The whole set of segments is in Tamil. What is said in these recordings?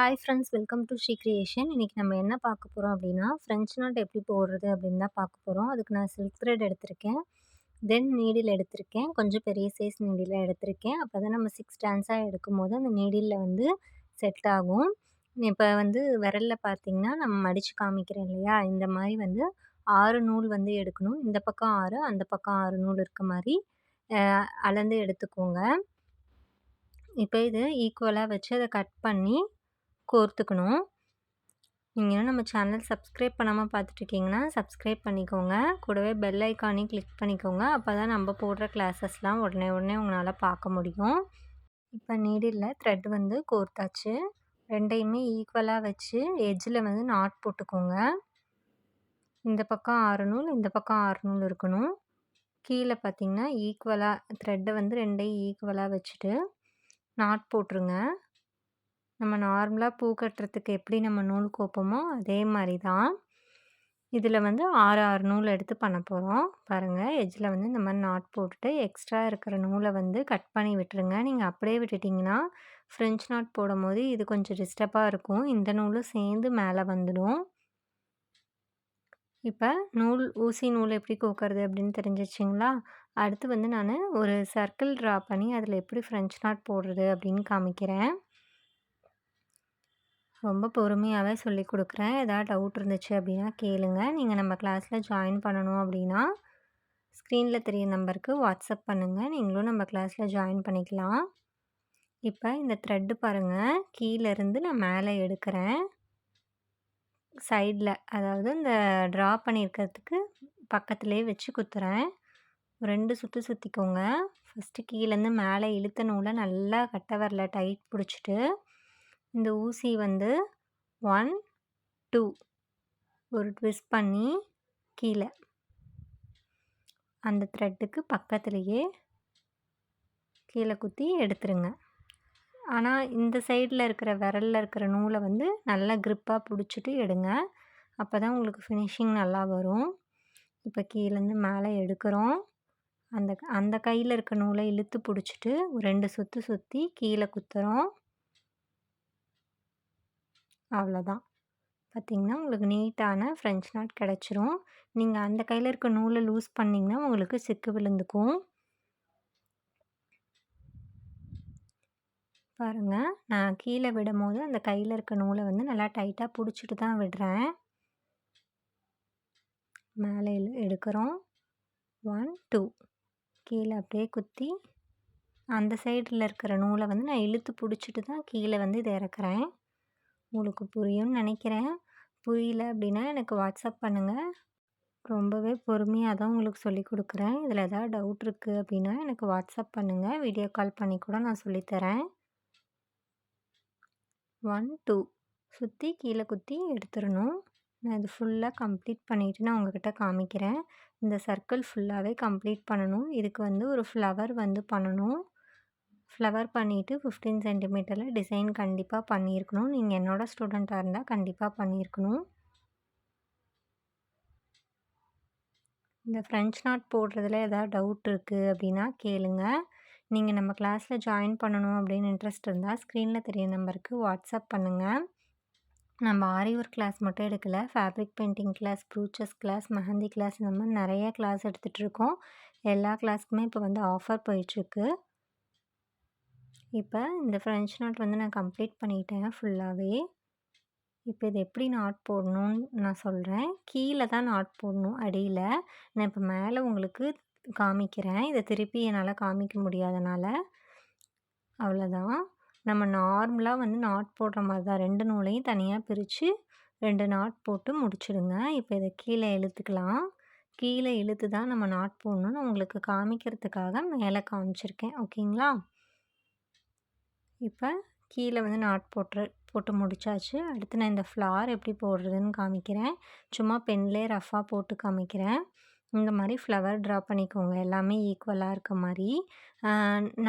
Hi friends welcome to Sri creation இன்றைக்கி நம்ம என்ன பார்க்க போகிறோம் அப்படின்னா ஃப்ரெஞ்ச் நாட் எப்படி போடுறது அப்படின்னு தான் பார்க்க போகிறோம் அதுக்கு நான் சில்க் த்ரெட் எடுத்திருக்கேன். தென் நீடில் எடுத்திருக்கேன். கொஞ்சம் பெரிய சைஸ் நீடில் எடுத்திருக்கேன். அப்போ தான் நம்ம சிக்ஸ் டான்ஸாக எடுக்கும் போது அந்த நீடிலில் வந்து செட் ஆகும். இப்போ வந்து விரலில் பார்த்திங்கன்னா நம்ம மடித்து காமிக்கிறேன் இல்லையா? இந்த மாதிரி வந்து ஆறு நூல் வந்து எடுக்கணும். இந்த பக்கம் ஆறு அந்த பக்கம் ஆறு நூல் இருக்க மாதிரி அளந்து எடுத்துக்கோங்க. இப்போ இது ஈக்குவலாக வச்சு அதை கட் பண்ணி கோர்த்துக்கணும் நீங்கள் நம்ம சேனல் சப்ஸ்கிரைப் பண்ணாமல் பார்த்துட்ருக்கீங்கன்னா சப்ஸ்கிரைப் பண்ணிக்கோங்க. கூடவே பெல் ஐக்கானையும் கிளிக் பண்ணிக்கோங்க. அப்போ தான் நம்ம போடுற கிளாஸஸ்லாம் உடனே உடனே உங்களால் பார்க்க முடியும். இப்போ நீடில் த்ரெட் வந்து கோர்த்தாச்சு. ரெண்டையுமே ஈக்குவலாக வச்சு எஜ்ஜில் வந்து நாட் போட்டுக்கோங்க. இந்த பக்கம் ஆறு நூல் இந்த பக்கம் ஆறு நூல் இருக்கணும். கீழே பார்த்திங்கன்னா ஈக்குவலாக த்ரெட்டை வந்து ரெண்டையும் ஈக்குவலாக வச்சுட்டு நாட் போட்டுருங்க. நம்ம நார்மலாக பூ கட்டுறதுக்கு எப்படி நம்ம நூல் கோப்போமோ அதே மாதிரி தான் இதில் வந்து ஆறு ஆறு நூல் எடுத்து பண்ண போகிறோம் பாருங்கள் எஜ்ஜில் வந்து இந்த மாதிரி நாட் போட்டுட்டு எக்ஸ்ட்ரா இருக்கிற நூலை வந்து கட் பண்ணி விட்டுருங்க. நீங்கள் அப்படியே விட்டுட்டிங்கன்னா ஃப்ரெஞ்ச் நாட் போடும் போது இது கொஞ்சம் டிஸ்டர்பாக இருக்கும். இந்த நூலும் சேர்ந்து மேலே வந்துடும். இப்போ நூல் ஊசி நூல் எப்படி கோக்கிறது அப்படின்னு தெரிஞ்சிச்சிங்களா? அடுத்து வந்து நான் ஒரு சர்க்கிள் ட்ரா பண்ணி அதில் எப்படி ஃப்ரெஞ்ச் நாட் போடுறது அப்படின்னு காமிக்கிறேன். ரொம்ப பொறுமையாகவே சொல்லி கொடுக்குறேன். எதாவது டவுட் இருந்துச்சு அப்படின்னா கேளுங்க. நீங்கள் நம்ம கிளாஸில் ஜாயின் பண்ணணும் அப்படின்னா ஸ்க்ரீனில் தெரிய நம்பருக்கு வாட்ஸ்அப் பண்ணுங்கள் நீங்களும் நம்ம கிளாஸில் ஜாயின் பண்ணிக்கலாம். இப்போ இந்த த்ரெட்டு பாருங்கள் கீழேருந்து நான் மேலே எடுக்கிறேன். சைடில் அதாவது இந்த ட்ரா பண்ணியிருக்கிறதுக்கு பக்கத்துலேயே வச்சு குத்துறேன். ரெண்டு சுற்று சுற்றிக்கோங்க ஃபஸ்ட்டு கீழேருந்து மேலே இழுத்த நூலை நல்லா கட்ட வரல டைட் பிடிச்சிட்டு இந்த ஊசி வந்து ஒன் டூ ஒரு ட்விஸ்ட் பண்ணி கீழே. அந்த த்ரெட்டுக்கு பக்கத்துலேயே கீழே குத்தி எடுத்துருங்க. ஆனால் இந்த சைடில் இருக்கிற விரலில் இருக்கிற நூலை வந்து நல்லா க்ரிப்பாக பிடிச்சிட்டு எடுங்க. அப்போ தான் உங்களுக்கு ஃபினிஷிங் நல்லா வரும். இப்போ கீழேருந்து மேலே எடுக்கிறோம். அந்த அந்த கையில் இருக்க நூலை இழுத்து பிடிச்சிட்டு ரெண்டு சுற்று சுற்றி கீழே குத்துறோம். அவ்வளோதான். பார்த்திங்கன்னா உங்களுக்கு நீட்டான ஃப்ரெஞ்ச் நாட் கிடச்சிரும். நீங்கள் அந்த கையில் இருக்க நூலை லூஸ் பண்ணிங்கன்னா உங்களுக்கு சிக்கு விழுந்துக்கும். பாருங்கள் நான் கீழே விடும் போது அந்த கையில் இருக்க நூலை வந்து நல்லா டைட்டாக பிடிச்சிட்டு தான் விடுறேன். மேலே எடுக்கிறோம். ஒன் டூ கீழே அப்படியே குத்தி அந்த சைடில் இருக்கிற நூலை வந்து நான் இழுத்து பிடிச்சிட்டு தான் கீழே வந்து இதை இறக்குறேன். உங்களுக்கு புரியும்னு நினைக்கிறேன். புரியல அப்படின்னா எனக்கு வாட்ஸ்அப் பண்ணுங்கள் ரொம்பவே பொறுமையாக தான் உங்களுக்கு சொல்லி கொடுக்குறேன். இதில் ஏதாவது டவுட் இருக்குது அப்படின்னா எனக்கு வாட்ஸ்அப் பண்ணுங்கள் வீடியோ கால் பண்ணி கூட நான் சொல்லித்தரேன் ஒன் டூ சுற்றி கீழே குத்தி எடுத்துடணும். நான் இது ஃபுல்லாக கம்ப்ளீட் பண்ணிவிட்டு நான் உங்ககிட்ட காமிக்கிறேன். இந்த சர்க்கிள் ஃபுல்லாகவே கம்ப்ளீட் பண்ணணும். இதுக்கு வந்து ஒரு ஃப்ளவர் வந்து பண்ணணும். ஃப்ளவர் பண்ணிவிட்டு ஃபிஃப்டீன் சென்டிமீட்டரில் டிசைன் கண்டிப்பாக பண்ணியிருக்கணும். நீங்கள் என்னோடய ஸ்டூடெண்ட்டாக இருந்தால் கண்டிப்பாக பண்ணியிருக்கணும். இந்த ஃப்ரெஞ்ச் நாட் போடுறதுல எதாவது டவுட் இருக்குது அப்படின்னா கேளுங்க. நீங்கள் நம்ம கிளாஸில் ஜாயின் பண்ணணும் அப்படின்னு இன்ட்ரெஸ்ட் இருந்தால் ஸ்க்ரீனில் தெரிய நம்பருக்கு வாட்ஸ்அப் பண்ணுங்கள் நம்ம ஆரி ஒர்க் கிளாஸ் மட்டும் எடுக்கலை. Fabric painting class brooches class mehndi class இந்த மாதிரி நிறைய கிளாஸ் எடுத்துகிட்ருக்கோம் எல்லா கிளாஸ்க்குமே இப்போ வந்து ஆஃபர் போயிட்டுருக்கு இப்போ இந்த ஃப்ரெஞ்ச் நாட் வந்து நான் கம்ப்ளீட் பண்ணிட்டேன் ஃபுல்லாகவே இப்போ இது எப்படி நாட் போடணும்னு நான் சொல்கிறேன் கீழே தான் நாட் போடணும் அடியில். நான் இப்போ மேலே உங்களுக்கு காமிக்கிறேன். இதை திருப்பி என்னால் காமிக்க முடியாதனால. அவ்வளோதான் நம்ம நார்மலாக வந்து நாட் போடுற மாதிரி தான். ரெண்டு நூலையும் தனியாக பிரித்து ரெண்டு நாட் போட்டு முடிச்சிடுங்க. இப்போ இதை கீழே இழுத்துக்கலாம். கீழே இழுத்து தான் நம்ம நாட் போடணும்னு உங்களுக்கு காமிக்கிறதுக்காக மேலே காமிச்சிருக்கேன். ஓகேங்களா? இப்போ கீழே வந்து நாட் போட்டு போட்டு முடித்தாச்சு அடுத்து நான் இந்த ஃப்ளார் எப்படி போடுறதுன்னு காமிக்கிறேன். சும்மா பென்லேயே ரஃபாக போட்டு காமிக்கிறேன். இந்த மாதிரி ஃப்ளவர் ட்ரா பண்ணிக்கோங்க. எல்லாமே ஈக்குவலாக இருக்க மாதிரி.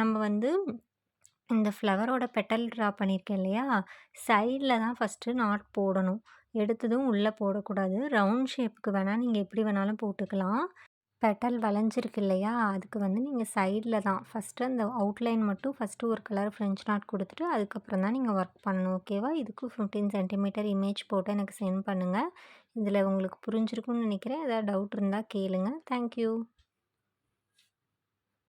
நம்ம வந்து இந்த ஃப்ளவரோட பெட்டல் ட்ரா பண்ணியிருக்கேன் இல்லையா? சைடில் தான் ஃபஸ்ட்டு நாட் போடணும். எடுத்ததும் உள்ளே போடக்கூடாது. ரவுண்ட் ஷேப்புக்கு வேணால் நீங்கள் எப்படி வேணாலும் போட்டுக்கலாம். பெட்டல் வளைஞ்சிருக்கு இல்லையா? அதுக்கு வந்து நீங்கள் சைடில் தான் ஃபர்ஸ்ட்டு அந்த அவுட்லைன் மட்டும் ஃபர்ஸ்ட்டு ஒரு கலர் ஃப்ரெஞ்ச் நாட் கொடுத்துட்டு அதுக்கப்புறம் தான் நீங்கள் ஒர்க் பண்ணணும். ஓகேவா? இதுக்கும் 15 சென்டிமீட்டர் இமேஜ் போட்டு எனக்கு சென்ட் பண்ணுங்கள் இதில் உங்களுக்கு புரிஞ்சிருக்கும்னு நினைக்கிறேன் ஏதாவது டவுட் இருந்தால் கேளுங்கள் தேங்க் யூ.